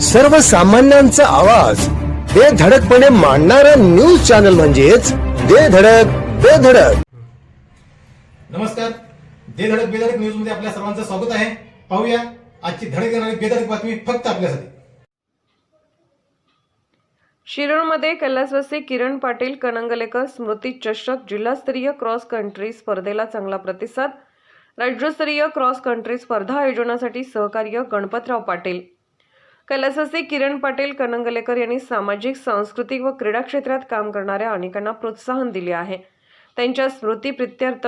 सर्वसामान्यांचा आवाज. बेधडकपणे मांडणारा न्यूज चॅनल म्हणजेच बेधडक बेधडक नमस्कार. दे धडक बेधडक न्यूजमध्ये आपल्या सर्वांचं स्वागत आहे. पाहूया आजची धडक देणारी बेधडक बातमी फक्त आपल्यासाठी. शिरूरमध्ये कैलासवासी किरण पाटील कनंगलेकर स्मृती चषक जिल्हास्तरीय क्रॉस कंट्री स्पर्धेला चांगला प्रतिसाद. राज्यस्तरीय क्रॉस कंट्री स्पर्धा आयोजनासाठी सहकार्य गणपतराव पाटील. कैलासवासी किरण पाटील कनंगलेकर यांनी सामाजिक सांस्कृतिक व क्रीडा क्षेत्रात काम करणाऱ्या अनेकांना प्रोत्साहन दिले आहे. त्यांच्या स्मृतीप्रित्यर्थ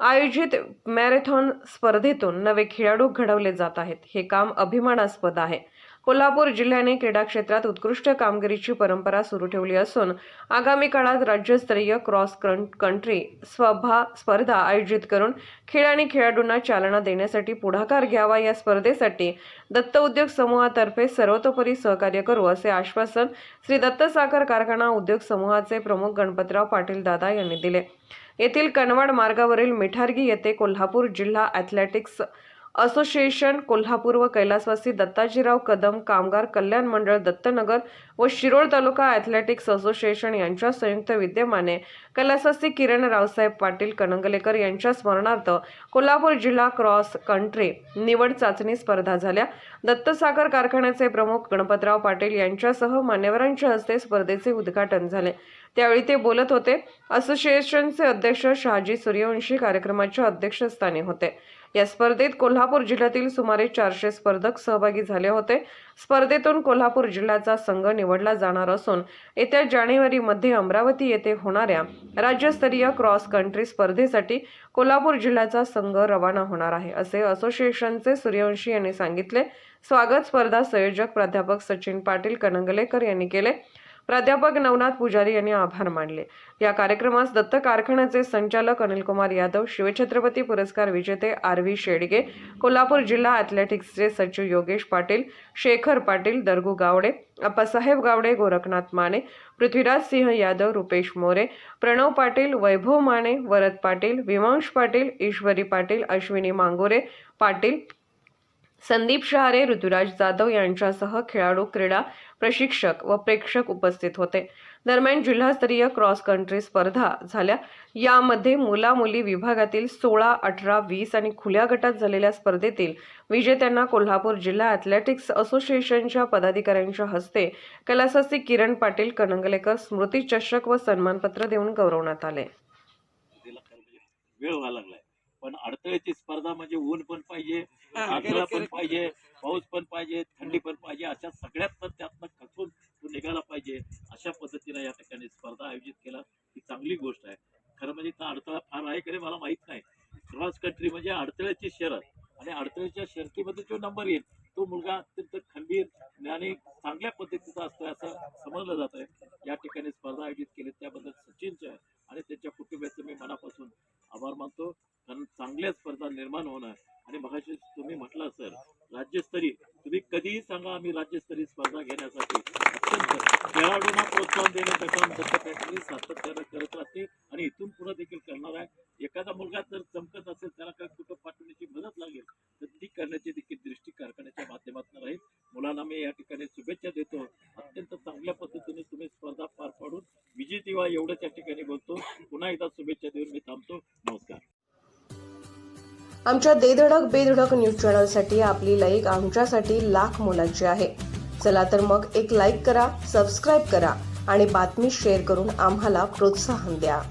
आयोजित मॅरेथॉन स्पर्धेतून नवे खेळाडू घडवले जात आहेत. हे काम अभिमानास्पद आहे. कोल्हापूर जिल्ह्याने क्रीडा क्षेत्रात उत्कृष्ट कामगिरीची परंपरा सुरू ठेवली असून आगामी काळात राज्यस्तरीय क्रॉस कंट्री स्वभा स्पर्धा आयोजित करून खेळ आणि खेळाडूंना चालना देण्यासाठी पुढाकार घ्यावा या स्पर्धेसाठी दत्त उद्योग समूहातर्फे सर्वतोपरी सहकार्य करू असे आश्वासन श्री दत्त साखर कारखाना उद्योग समूहाचे प्रमुख गणपतराव पाटील दादा यांनी दिले. येथील कनवाड मार्गावरील मिठारगी येथे कोल्हापूर जिल्हा ॲथलेटिक्स असोसिएशन कोल्हापूर व कैलासवासी दत्ताजीराव कदम कामगार कल्याण मंडळ दत्तनगर व शिरोळ तालुका ॲथलेटिक्स असोसिएशन यांच्या संयुक्त विद्यमाने कैलासवासी किरण रावसाहेब पाटील कणंगलेकर यांच्या स्मरणार्थ कोल्हापूर जिल्हा क्रॉस कंट्री निवड चाचणी स्पर्धा झाल्या. दत्तसागर कारखान्याचे प्रमुख गणपतराव पाटील यांच्यासह मान्यवरांच्या हस्ते स्पर्धेचे उद्घाटन झाले. त्यावेळी ते बोलत होते. असोसिएशनचे अध्यक्ष शहाजी सूर्यवंशी कार्यक्रमाच्या अध्यक्षस्थानी होते. या स्पर्धेत कोल्हापूर जिल्ह्यातील सुमारे चारशे स्पर्धक सहभागी झाले होते. स्पर्धेतून कोल्हापूर जिल्ह्याचा संघ निवडला जाणार असून येत्या जानेवारीमध्ये अमरावती येथे होणाऱ्या राज्यस्तरीय क्रॉस कंट्री स्पर्धेसाठी कोल्हापूर जिल्ह्याचा संघ रवाना होणार आहे असे असोसिएशनचे सूर्यवंशी यांनी सांगितले. स्वागत स्पर्धा संयोजक प्राध्यापक सचिन पाटील कणंगलेकर यांनी केले. प्राध्यापक नवनाथ पुजारी यांनी आभार मानले. या कार्यक्रमास दत्त कारखान्याचे संचालक अनिलकुमार यादव शिवछत्रपती पुरस्कार विजेते आर व्ही शेडगे कोल्हापूर जिल्हा ॲथलेटिक्सचे सचिव योगेश पाटील शेखर पाटील दरगू गावडे अप्पासाहेब गावडे गोरखनाथ माने पृथ्वीराज सिंह यादव रुपेश मोरे प्रणव पाटील वैभव माने वरद पाटील विमांश पाटील ईश्वरी पाटील अश्विनी मांगोरे पाटील संदीप शहारे ऋतुराज जाधव यांच्यासह खेळाडू क्रीडा प्रशिक्षक व प्रेक्षक उपस्थित होते. दरम्यान जिल्हास्तरीय क्रॉस कंट्री स्पर्धा झाल्या. यामध्ये मुला मुली विभागातील सोळा अठरा वीस आणि खुल्या गटात झालेल्या स्पर्धेतील विजेत्यांना कोल्हापूर जिल्हा ॲथलेटिक्स असोसिएशनच्या पदाधिकाऱ्यांच्या हस्ते कैलासासी किरण पाटील कणंगलेकर स्मृती चषक व सन्मानपत्र देऊन गौरवण्यात आले. वेळ व्हायला लागलाय. अडथळ्याची स्पर्धा म्हणजे ऊन पण पाहिजे अडथळा पण पाहिजे पाऊस पण पाहिजे थंडी पण पाहिजे अशा सगळ्यात पण त्यातनं खचून तो निघाला पाहिजे अशा पद्धतीनं या ठिकाणी स्पर्धा आयोजित केला. ही चांगली गोष्ट आहे. खरं म्हणजे इथं अडथळा फार आहे की मला माहीत नाही. क्रॉस कंट्री म्हणजे अडथळ्याची शर्यत आणि अडथळ्याच्या शर्यतीमध्ये जो नंबर येईल तो मुलगा अत्यंत खंबीर आणि चांगल्या पद्धतीचा असतो असं समजलं जात आहे या ठिकाणी स्पर्धा आयोजित केली त्याबद्दल सचिनचं आणि त्यांच्या कुटुंबियाचं मी मनापासून आभार मानतो. कारण चांगल्या स्पर्धा निर्माण होणार. आणि मगाशी तुम्ही म्हटलं सर राज्यस्तरीय तुम्ही कधीही सांगा आम्ही राज्यस्तरीय स्पर्धा घेण्यासाठी. अत्यंत खेळाडूंना प्रोत्साहन देण्याचं काम दत्त फॅक्टरी सातत्यानं करत राहते. आणि इथून पुढे देखील देखील दृष्टी कारखान्याच्या माध्यमातून राहील. मुलांना मी या ठिकाणी शुभेच्छा देतो. अत्यंत चांगल्या पद्धतीने तुम्ही स्पर्धा पार पाडून विजय दिवा एवढंच या ठिकाणी बोलतो. पुन्हा एकदा शुभेच्छा देऊन मी थांबतो. नमस्कार. आमच्या देधडक बेधडक न्यूज चॅनलसाठी आपली लाईक आमच्यासाठी लाख मोलाची आहे. चला तर मग एक लाईक करा सबस्क्राईब करा आणि बातमी शेअर करून आम्हाला प्रोत्साहन द्या.